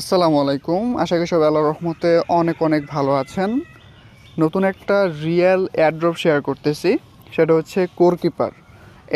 আসসালামু আলাইকুম। আশা করি সবাই আল্লাহ রহমতে অনেক অনেক ভালো আছেন। নতুন একটা রিয়েল অ্যাড্রপ শেয়ার করতেছি, সেটা হচ্ছে কোর কিপার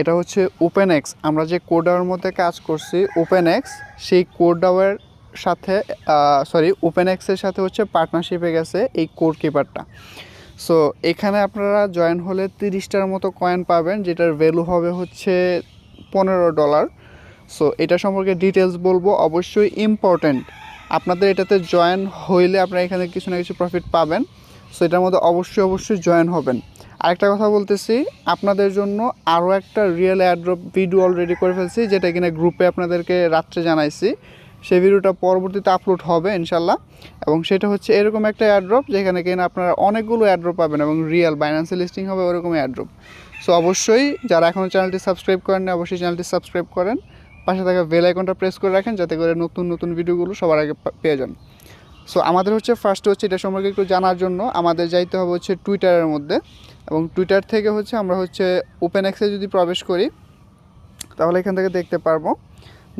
এটা হচ্ছে ওপেন এক্স আমরা যে কোডাওয়ের মধ্যে কাজ করছি ওপেন এক্স সেই কোডাওয়ের সাথে সরি ওপেন এক্সের সাথে হচ্ছে পার্টনারশিপে গেছে এই কোর কিপারটা সো এখানে আপনারা জয়েন হলে তিরিশটার মতো কয়েন পাবেন, যেটার ভ্যালু হবে হচ্ছে পনেরো ডলার সো এটা সম্পর্কে ডিটেলস বলব। অবশ্যই ইম্পর্ট্যান্ট আপনাদের এটাতে জয়েন হইলে আপনারা এখানে কিছু না কিছু প্রফিট পাবেন। সো এটার মধ্যে অবশ্যই অবশ্যই জয়েন হবেন। আরেকটা কথা বলতেছি, আপনাদের জন্য আরও একটা রিয়েল অ্যাড্রপ ভিডিও অলরেডি করে ফেলছি, যেটা কিনা গ্রুপে আপনাদেরকে রাত্রে জানাইছি। সেই ভিডিওটা পরবর্তীতে আপলোড হবে, ইনশাল্লাহ। এবং সেটা হচ্ছে এরকম একটা অ্যাড্রপ যেখানে কিনা আপনারা অনেকগুলো অ্যাড্রপ পাবেন এবং রিয়েল বাইন্যান্সে লিস্টিং হবে ওরকম অ্যাড্রপ সো অবশ্যই যারা এখনও চ্যানেলটি সাবস্ক্রাইব করেন অবশ্যই চ্যানেলটি সাবস্ক্রাইব করেন। পাশে থাকা বেল আইকনটা প্রেস করে রাখেন, যাতে করে নতুন নতুন ভিডিওগুলো সবার আগে পেয়ে যান। সো আমাদের হচ্ছে ফার্স্ট হচ্ছে এটা সম্পর্কে একটু জানার জন্য আমাদের যাইতে হবে হচ্ছে টুইটারের মধ্যে। এবং টুইটার থেকে হচ্ছে আমরা হচ্ছে ওপেন এক্সে যদি প্রবেশ করি, তাহলে এখান থেকে দেখতে পারব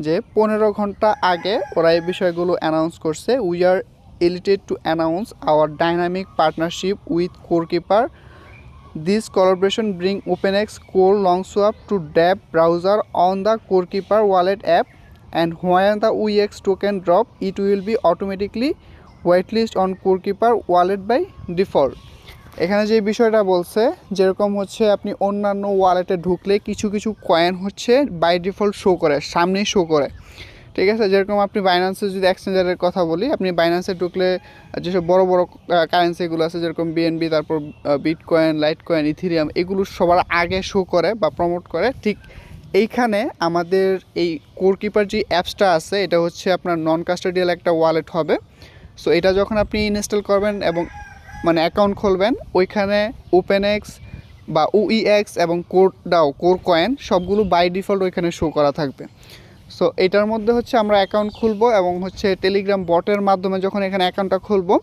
যে পনেরো ঘণ্টা আগে ওরা এই বিষয়গুলো অ্যানাউন্স করছে। We are elated to announce our dynamic partnership with core keeper This collaboration bring OpenX Core LongSwap to DApp browser on the CoreKeeper wallet app and when the UX token drop it will be automatically whitelist on CoreKeeper wallet by default এখানে যে বিষয়টা বলছে যেরকম হচ্ছে আপনি অন্যান্য ওয়ালেটে ঢুকলে কিছু কিছু কয়েন হচ্ছে বাই ডিফল্ট শো করে সামনেই শো করে ঠিক আছে? যেরকম আপনি বাইন্যান্সে যদি এক্সচেঞ্জারের কথা বলি, আপনি বাইন্যান্সে ঢুকলে যেসব বড় বড় কারেন্সিগুলো আছে, যেরকম বিএনবি তারপর bitcoin litecoin ethereum এগুলো সবার আগে শো করে বা প্রমোট করে, ঠিক এইখানে আমাদের এই কোর কিপার যে অ্যাপসটা আছে, এটা হচ্ছে আপনার নন কাস্টোডিয়াল একটা ওয়ালেট হবে। সো এটা যখন আপনি ইনস্টল করবেন এবং মানে অ্যাকাউন্ট খুলবেন, ওইখানে ওপেন এক্স বা উইএক্স এবং কোর ডাও কোর কয়েন সবগুলো বাই ডিফল্ট ওইখানে শো করা থাকবে। সো এটার মধ্যে হচ্ছে আমরা অ্যাকাউন্ট খুলবো এবং হচ্ছে টেলিগ্রাম বটের মাধ্যমে যখন এখানে অ্যাকাউন্টটা খুলবো,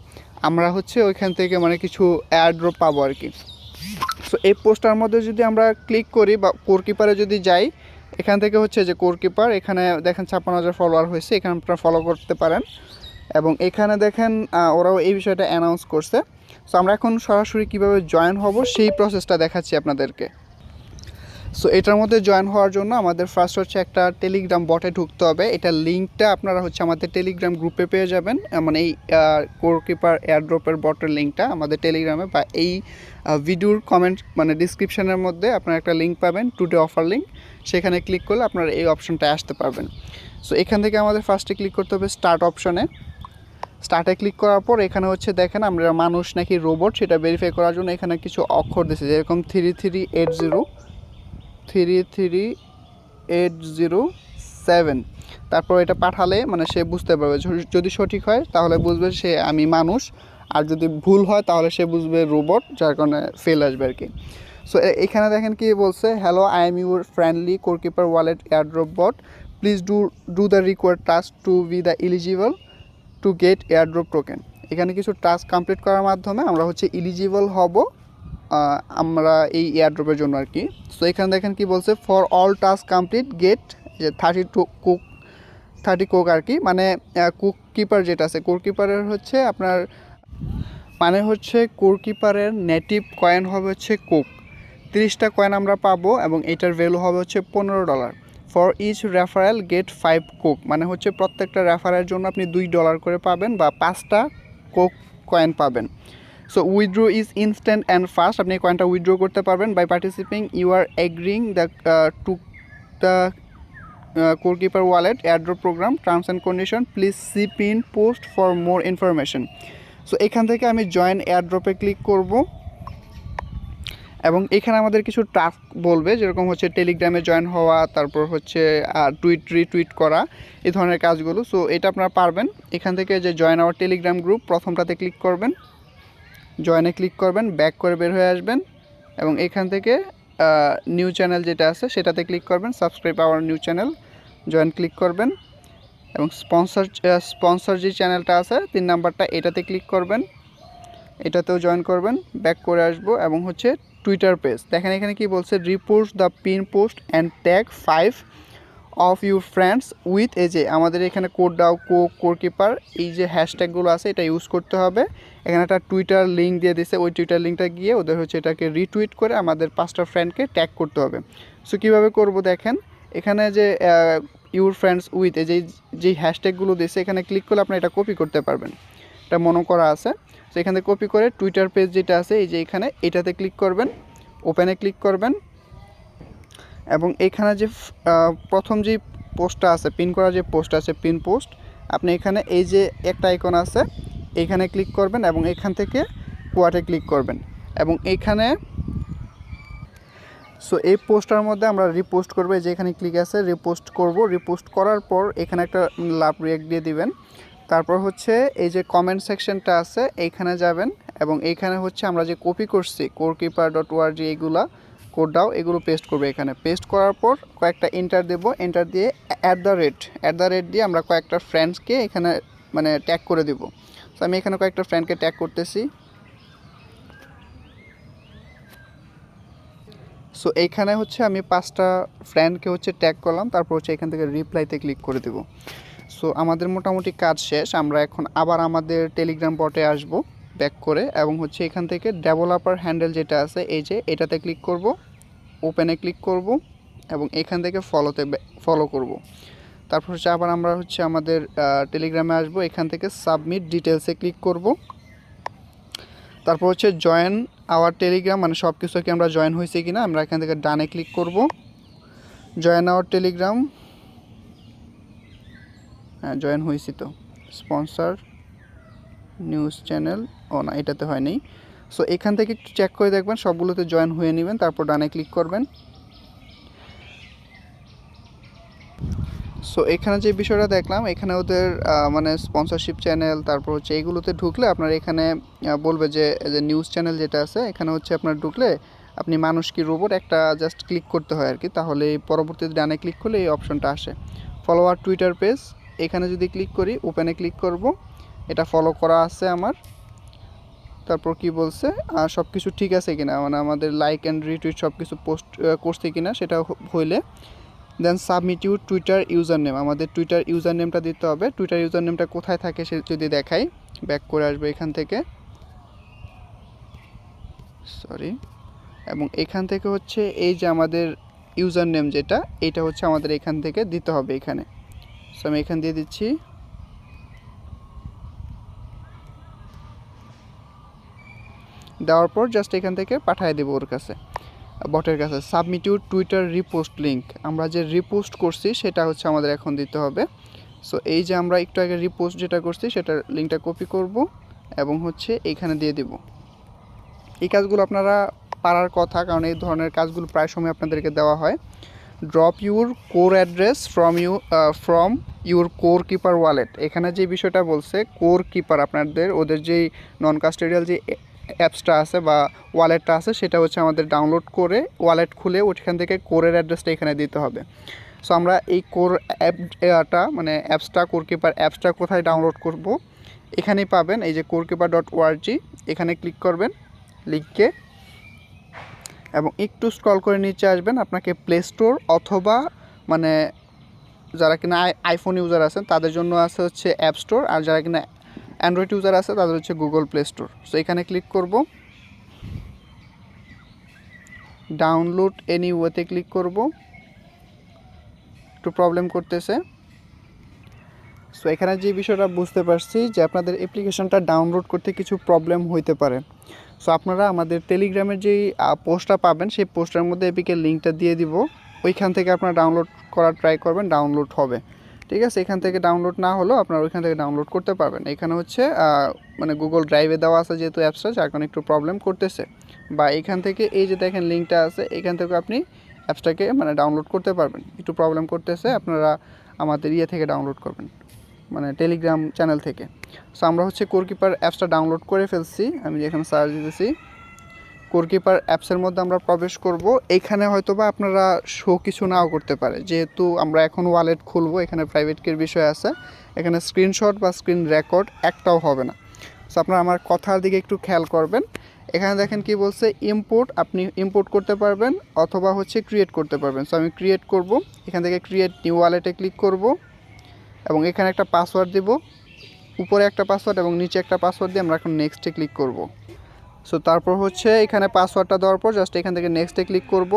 আমরা হচ্ছে ওইখান থেকে মানে কিছু অ্যাড্রপ পাবো আর কি। সো এই পোস্টার মধ্যে যদি আমরা ক্লিক করি বা কোরকিপারে যদি যাই, এখান থেকে হচ্ছে যে কোরকিপার এখানে দেখেন ছাপ্পান্ন হাজার ফলোয়ার হয়েছে, এখানে আপনারা ফলো করতে পারেন। এবং এখানে দেখেন ওরাও এই বিষয়টা অ্যানাউন্স করছে। সো আমরা এখন সরাসরি কীভাবে জয়েন হব, সেই প্রসেসটা দেখাচ্ছি আপনাদেরকে। সো এটার মধ্যে জয়েন হওয়ার জন্য আমাদের ফার্স্ট হচ্ছে একটা টেলিগ্রাম বটে ঢুকতে হবে। এটা লিঙ্কটা আপনারা হচ্ছে আমাদের টেলিগ্রাম গ্রুপে পেয়ে যাবেন। মানে এই কোর কিপার এয়ারড্রপের বটের লিঙ্কটা আমাদের টেলিগ্রামে বা এই ভিডিওর কমেন্ট মানে ডিসক্রিপশানের মধ্যে আপনারা একটা লিঙ্ক পাবেন টুডে অফার লিঙ্ক সেখানে ক্লিক করলে আপনারা এই অপশনটায় আসতে পারবেন। সো এখান থেকে আমাদের ফার্স্টে ক্লিক করতে হবে স্টার্ট অপশনে স্টার্টে ক্লিক করার পর এখানে হচ্ছে দেখেন আমরা মানুষ নাকি রোবট সেটা ভেরিফাই করার জন্য এখানে কিছু অক্ষর দিয়েছে, যেরকম three three eight zero three three eight zero seven তারপর এটা পাঠালে মানে সে বুঝতে পারবে যদি- সঠিক হয়, তাহলে বুঝবে সে আমি মানুষ। আর যদি ভুল হয়, তাহলে সে বুঝবে রোবট যার কারণে ফেল আসবে আর কি। সো এখানে দেখেন কি বলছে hello I am your friendly core keeper wallet airdrop bot please do do the required task to be the eligible to get airdrop token এখানে কিছু টাস্ক কমপ্লিট করার মাধ্যমে আমরা হচ্ছে ইলিজিবল হব। আমরা এই এয়ারড্রপের জন্য আর কি। সো এখানে দেখেন কি বলছে for all task complete get যে thirty two cook thirty coke আর কি মানে কুক কিপার যেটা আছে কুক কিপারের হচ্ছে আপনার মানে হচ্ছে কোর কিপারের নেটিভ কয়েন হবে হচ্ছে কোক তিরিশটা কয়েন আমরা পাবো এবং এটার ভ্যালু হবে হচ্ছে পনেরো dollar for each referral get five coke মানে হচ্ছে প্রত্যেকটা রেফারের জন্য আপনি দুই ডলার করে পাবেন বা পাঁচটা কোক কয়েন পাবেন। So withdraw is instant and fast আপনি কয়েনটা উইথড্র করতে পারবেন by participating you are agreeing the to the core keeper wallet airdrop program terms and condition please see pin post for more information so এখান থেকে আমি join এয়ারড্রপে click করব। এবং এখানে আমাদের কিছু টাস্ক বলবে, যেরকম হচ্ছে টেলিগ্রামে জয়েন হওয়া, তারপর হচ্ছে টুইট রিটুইট করা, এই ধরনের কাজগুলো। সো এটা আপনারা পারবেন। এখান থেকে যে জয়েন আওয়ার টেলিগ্রাম গ্রুপ প্রথমটাতে ক্লিক করবেন। জয়েনে ক্লিক করবেন ব্যাক করে বের হয়ে আসবেন এবং এখান থেকে নিউ চ্যানেল যেটা আছে সেটাতে ক্লিক করবেন subscribe our new channel join click করবেন এবং স্পন্সর স্পন্সর যে চ্যানেলটা আছে, তিন নাম্বারটা এটাতে ক্লিক করবেন, এটাতেও জয়েন করবেন ব্যাক করে আসব এবং হচ্ছে টুইটার পেজ দেখেন এখানে কি বলছে report the pin post and tag five of your friends with এই যে আমাদের এখানে কোড দাও কো কোর কিপার এই যে হ্যাশট্যাগুলো আছে, এটা ইউজ করতে হবে। এখানে একটা টুইটার লিঙ্ক দিয়ে দিছে ওই টুইটার লিঙ্কটা গিয়ে ওদের হচ্ছে এটাকে রিটুইট করে আমাদের পাঁচটা ফ্রেন্ডকে ট্যাগ করতে হবে। সো কীভাবে করব দেখেন? এখানে যে ইউর ফ্রেন্ডস উইথ এই যে যেই হ্যাশট্যাগুলো দিয়েছে, এখানে ক্লিক করলে আপনি এটা কপি করতে পারবেন। এটা মনে করা আছে। তো এখানে কপি করে টুইটার পেজ যেটা আছে, এই যে এখানে, এটাতে ক্লিক করবেন ওপেনে ক্লিক করবেন। এবং এখানে যে প্রথম যে পোস্টটা আছে পিন করা যে পোস্ট আছে পিন পোস্ট আপনি এখানে এই যে একটা আইকন আছে এইখানে ক্লিক করবেন এবং এখান থেকে কোয়াটে ক্লিক করবেন। এবং এইখানে সো এই পোস্টার মধ্যে আমরা রিপোস্ট করব, এই যে এখানে ক্লিক আছে রিপোস্ট করব। রিপোস্ট করার পর এখানে একটা লাভ রিয়াক্ট দিয়ে দিবেন। তারপর হচ্ছে এই যে কমেন্ট সেকশনটা আছে, এইখানে যাবেন এবং এইখানে হচ্ছে আমরা যে কপি করছি কোর কিপার ডট ওয়ার্জি এইগুলা কোডটাও এগুলো পেস্ট করবে এখানে। পেস্ট করার পর কয়েকটা এন্টার দেবো। এন্টার দিয়ে at the rate at the rate দিয়ে আমরা কয়েকটা ফ্রেন্ডসকে এখানে মানে ট্যাগ করে দিব। তো আমি এখানে কয়েকটা ফ্রেন্ডকে ট্যাগ করতেছি। সো এইখানে হচ্ছে আমি পাঁচটা ফ্রেন্ডকে হচ্ছে ট্যাগ করলাম, তারপর হচ্ছে এখান থেকে রিপ্লাইতে ক্লিক করে দেব। সো আমাদের মোটামুটি কাজ শেষ, আমরা এখন আবার আমাদের টেলিগ্রাম বটে আসব ব্যাক করে, এবং হচ্ছে এখান থেকে ডেভেলপার হ্যান্ডেল যেটা আছে, এই যে, এটাতে ক্লিক করব ওপেনে ক্লিক করব, এবং এখান থেকে ফলোতে ফলো করব। তারপর হচ্ছে আবার আমরা হচ্ছে আমাদের টেলিগ্রামে আসব। এখান থেকে সাবমিট ডিটেলসে ক্লিক করব। তারপর হচ্ছে জয়েন আওয়ার টেলিগ্রাম মানে সব কিছু কি আমরা জয়েন হয়েছি কিনা, আমরা এখান থেকে ডানে ক্লিক করব। জয়েন আওয়ার টেলিগ্রাম হ্যাঁ জয়েন হয়েছি তো। স্পন্সর নিউজ চ্যানেল ও না, এটাতে হয়নি। সো এখান থেকে একটু চেক করে দেখবেন, সবগুলোতে জয়েন হয়ে নেবেন, তারপর ডানে ক্লিক করবেন। সো এখানে যে বিষয়টা দেখলাম, এখানে ওদের মানে স্পন্সরশিপ চ্যানেল তারপর হচ্ছে এইগুলোতে ঢুকলে আপনার এখানে বলবে যে নিউজ চ্যানেল যেটা আছে, এখানে হচ্ছে আপনার ঢুকলে আপনি মানুষ কি রোবট একটা জাস্ট ক্লিক করতে হয় আর কি তাহলে পরবর্তীতে ডানে ক্লিক করলে এই অপশনটা আসে। ফলোয়ার টুইটার পেজ এখানে যদি ক্লিক করি ওপেনে ক্লিক করব। এটা ফলো করা আছে আমার। তারপর কি বলছে? আর সব কিছু ঠিক আছে কিনা? মানে আমাদের লাইক অ্যান্ড রিটুইট সব কিছু পোস্ট করছে কিনা, সেটা হইলে। Then submit you twitter user name আমাদের টুইটার ইউজার নেমটা দিতে হবে। টুইটার ইউজার নেমটা কোথায় থাকে সে যদি দেখাই ব্যাক করে আসবে এখান থেকে। সরি এবং এখান থেকে হচ্ছে এই যে আমাদের ইউজার নেম যেটা, এটা হচ্ছে আমাদের এখান থেকে দিতে হবে এখানে। সো আমি এখান দিয়ে দিচ্ছি। দেওয়ার পর জাস্ট এখান থেকে পাঠিয়ে দেবো ওর কাছে। বটের কাছে। Submit your twitter repost link আমরা যে রিপোস্ট করছি, সেটা হচ্ছে আমাদের এখন দিতে হবে। সো এই যে আমরা একটু আগে রিপোস্ট যেটা করছি, সেটার লিঙ্কটা কপি করব এবং হচ্ছে এইখানে দিয়ে দিব। এই কাজগুলো আপনারা পারার কথা, কারণ এই ধরনের কাজগুলো প্রায় সময় আপনাদেরকে দেওয়া হয়। Drop your core address from you from your core keeper wallet এখানে যে বিষয়টা বলছে কোর কিপার আপনাদের, ওদের যেই নন কাস্টেডিয়াল যে অ্যাপসটা আছে বা ওয়ালেটটা আছে, সেটা হচ্ছে আমাদের ডাউনলোড করে ওয়ালেট খুলে ওইখান থেকে কোরের অ্যাড্রেসটা এখানে দিতে হবে। সো আমরা এই কোর অ্যাপটা মানে অ্যাপসটা কোর কিপার অ্যাপসটা কোথায় ডাউনলোড করব? এখানেই পাবেন, এই যে কোর কিপার ডট ওআরজি এখানে ক্লিক করবেন লিখকে এবং একটু স্ক্রল করে নিচে আসবেন, আপনাকে প্লে স্টোর অথবা মানে যারা কিনা আই আইফোন ইউজার আছেন, তাদের জন্য আছে হচ্ছে অ্যাপ স্টোর আর যারা কিনা অ্যান্ড্রয়েড ইউজার আছে, তাদের হচ্ছে গুগল প্লে স্টোর। সো এখানে ক্লিক করব। ডাউনলোড এনি ওয়েতে ক্লিক করব। একটু প্রবলেম করতেছে। সো এখানে যে বিষয়টা বুঝতে পারছি যে আপনাদের অ্যাপ্লিকেশনটা ডাউনলোড করতে কিছু প্রবলেম হইতে পারে। সো আপনারা আমাদের টেলিগ্রামের যেই পোস্টটা পাবেন, সেই পোস্টের মধ্যে এপিকে লিঙ্কটা দিয়ে দিব। ওইখান থেকে আপনারা ডাউনলোড করার ট্রাই করবেন ডাউনলোড হবে। ঠিক আছে? এখান থেকে ডাউনলোড না হলেও আপনারা ওইখান থেকে ডাউনলোড করতে পারবেন। এখানে হচ্ছে মানে গুগল ড্রাইভে দেওয়া আছে যেহেতু অ্যাপসটা যার কারণে একটু প্রবলেম করতেছে। বা এখান থেকে এই যে দেখেন লিঙ্কটা আছে, এখান থেকে আপনি অ্যাপসটাকে মানে ডাউনলোড করতে পারবেন। একটু প্রবলেম করতেছে, আপনারা আমাদের ইয়ে থেকে ডাউনলোড করবেন মানে টেলিগ্রাম চ্যানেল থেকে। সো আমরা হচ্ছে কোরকিপার অ্যাপসটা ডাউনলোড করে ফেলছি। আমি এখানে সার্চ দিতেছি কোরকিপার অ্যাপসের মধ্যে আমরা প্রবেশ করব। এখানে হয়তো বা আপনারা শো কিছু নাও করতে পারে। যেহেতু আমরা এখন ওয়ালেট খুলবো, এখানে প্রাইভেট কের বিষয় আছে। এখানে স্ক্রিনশট বা স্ক্রিন রেকর্ড একটাও হবে না। সো আপনারা আমার কথার দিকে একটু খেয়াল করবেন। এখানে দেখেন কি বলছে ইম্পোর্ট আপনি ইম্পোর্ট করতে পারবেন অথবা হচ্ছে ক্রিয়েট করতে পারবেন। সো আমি ক্রিয়েট করব। এখান থেকে ক্রিয়েট নিউ ওয়ালেটে ক্লিক করব এবং এখানে একটা পাসওয়ার্ড দেব। উপরে একটা পাসওয়ার্ড এবং নিচে একটা পাসওয়ার্ড দিয়ে আমরা এখন নেক্সটে ক্লিক করব। সো তারপর হচ্ছে এখানে পাসওয়ার্ডটা দেওয়ার পর জাস্ট এখান থেকে নেক্সটে ক্লিক করব।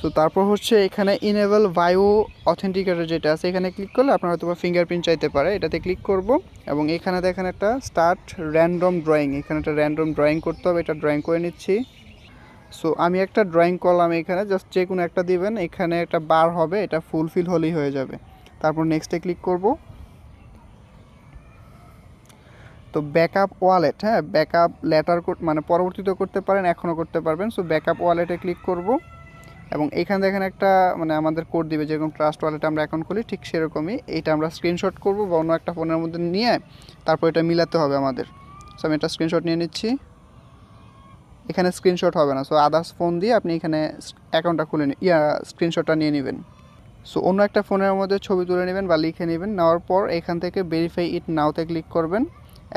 সো তারপর হচ্ছে এখানে ইনেবল বায়ো অথেন্টিকেটর যেটা আছে, এখানে ক্লিক করলে আপনার হয়তো ফিঙ্গারপ্রিন্ট চাইতে পারে। এটাতে ক্লিক করব এবং এখানে দেখেন একটা স্টার্ট র্যান্ডম ড্রয়িং এখানে একটা র্যান্ডম ড্রয়িং করতে হবে, এটা ড্রয়িং করে নিচ্ছি। সো আমি একটা ড্রয়িং করলাম এখানে জাস্ট যে কোনো একটা দিবেন, এখানে একটা বার হবে, এটা ফুলফিল হলেই হয়ে যাবে। তারপর নেক্সটে ক্লিক করব। তো ব্যাকআপ ওয়ালেট হ্যাঁ? ব্যাকআপ লেটার মানে পরবর্তীতে করতে পারেন, এখনও করতে পারবেন। সো ব্যাকআপ ওয়ালেটে ক্লিক করব। এবং এখানে দেখেন একটা মানে আমাদের কোড দিবে, যেরকম ট্রাস্ট ওয়ালেট আমরা অ্যাকাউন্ট করি ঠিক সেরকমই এইটা আমরা স্ক্রিনশট করব বা অন্য একটা ফোনের মধ্যে নিয়ে তারপর এটা মিলাতে হবে আমাদের। সো আমি এটা স্ক্রিনশট নিয়ে নিচ্ছি। এখানে স্ক্রিনশট হবে না। সো আদার্স ফোন দিয়ে আপনি এখানে অ্যাকাউন্টটা খুলে ইয়া স্ক্রিনশটটা নিয়ে নেবেন। সো অন্য একটা ফোনের মধ্যে ছবি তুলে নেবেন বা লিখে নেবেন। নেওয়ার পর এখান থেকে ভেরিফাই ইট নাওতে ক্লিক করবেন।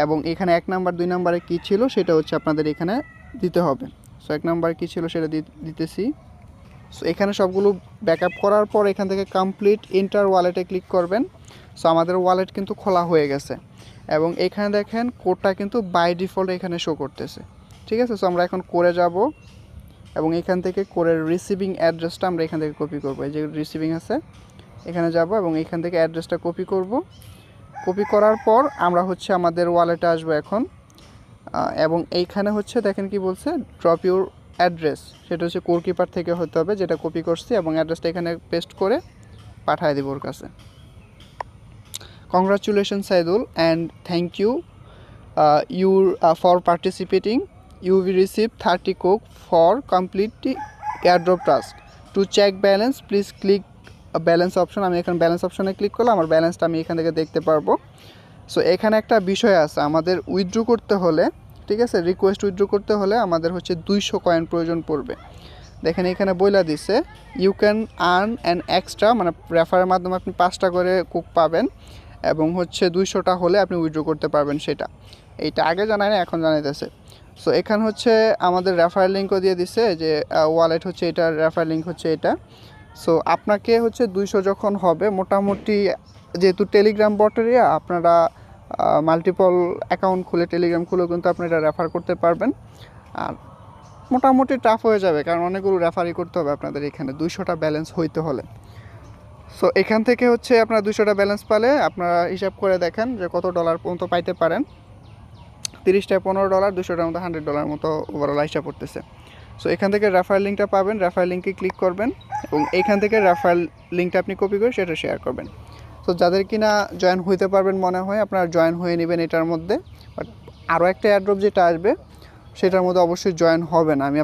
এবং এখানে এক নাম্বার, দুই নাম্বারে কী ছিল সেটা হচ্ছে আপনাদের এখানে দিতে হবে। সো এক নাম্বার কী ছিল সেটা দিতেছি। সো এখানে সবগুলো ব্যাকআপ করার পর এখান থেকে কমপ্লিট ইন্টার ওয়ালেটে ক্লিক করবেন। সো আমাদের ওয়ালেট কিন্তু খোলা হয়ে গেছে। এবং এখানে দেখেন কোডটা কিন্তু বাই ডিফল্ট এখানে শো করতেছে। ঠিক আছে? সো আমরা এখন করে যাব। এবং এখান থেকে কোরের রিসিভিং অ্যাড্রেসটা আমরা এখান থেকে কপি করব। এই যে রিসিভিং আছে, এখানে যাব এবং এখান থেকে অ্যাড্রেসটা কপি করব। কপি করার পর আমরা হচ্ছে আমাদের ওয়ালেটে আসব এখন। এবং এইখানে হচ্ছে দেখেন কি বলছে ড্রপ ইউর অ্যাড্রেস সেটা হচ্ছে কোরকিপার থেকে হতে হবে, যেটা কপি করছি এবং অ্যাড্রেসটা এখানে পেস্ট করে পাঠিয়ে দেবো ওর কাছে। Congratulation Saidul and thank you your for participating you will receive thirty coke for complete airdrop task to check balance please click balance option আমি এখানে ব্যালেন্স অপশনে ক্লিক করলে আমার ব্যালেন্সটা আমি এখান থেকে দেখতে পারব। সো এখানে একটা বিষয় আছে, আমাদের উইথড্রু করতে হলে, ঠিক আছে? রিকোয়েস্ট উইথড্রু করতে হলে আমাদের হচ্ছে দুইশো কয়েন প্রয়োজন পড়বে। দেখেন এখানে বইলা দিছে you can earn an extra মানে রেফারের মাধ্যমে আপনি পাঁচটা করে কুক পাবেন, এবং হচ্ছে দুইশোটা হলে আপনি উইথড্রু করতে পারবেন সেটা। এইটা আগে জানায় না এখন জানাইতেছে। সো এখানে হচ্ছে আমাদের রেফার লিঙ্কও দিয়ে দিছে, যে ওয়ালেট হচ্ছে এটা রেফার লিঙ্ক হচ্ছে এটা। সো আপনাকে হচ্ছে দুইশো যখন হবে, মোটামুটি যেহেতু টেলিগ্রাম বটের আপনারা মাল্টিপল অ্যাকাউন্ট খুলে টেলিগ্রাম খুলে কিন্তু আপনি এটা রেফার করতে পারবেন। আর মোটামুটি টাফ হয়ে যাবে, কারণ অনেকগুলো রেফারই করতে হবে আপনাদের এখানে, দুইশোটা ব্যালেন্স হইতে হলে। সো এখান থেকে হচ্ছে আপনারা দুশোটা ব্যালেন্স পালে আপনারা হিসাব করে দেখেন যে কত ডলার পর্যন্ত পাইতে পারেন। তিরিশটায় পনেরো ডলার দুশোটার মতো হান্ড্রেড ডলার মতো ওভারঅল হিসাব পড়তেছে। সো এখান থেকে রেফার লিঙ্কটা পাবেন। রেফার লিঙ্কে ক্লিক করবেন এবং এখান থেকে রেফার লিঙ্কটা আপনি কপি করে সেটা শেয়ার করবেন। তো যাদের কিনা জয়েন হইতে পারবেন মনে হয়, আপনারা জয়েন হয়ে নেবেন এটার মধ্যে। বাট আরও একটা অ্যাড্রপ যেটা আসবে, সেটার মধ্যে অবশ্যই জয়েন হবেন। আমি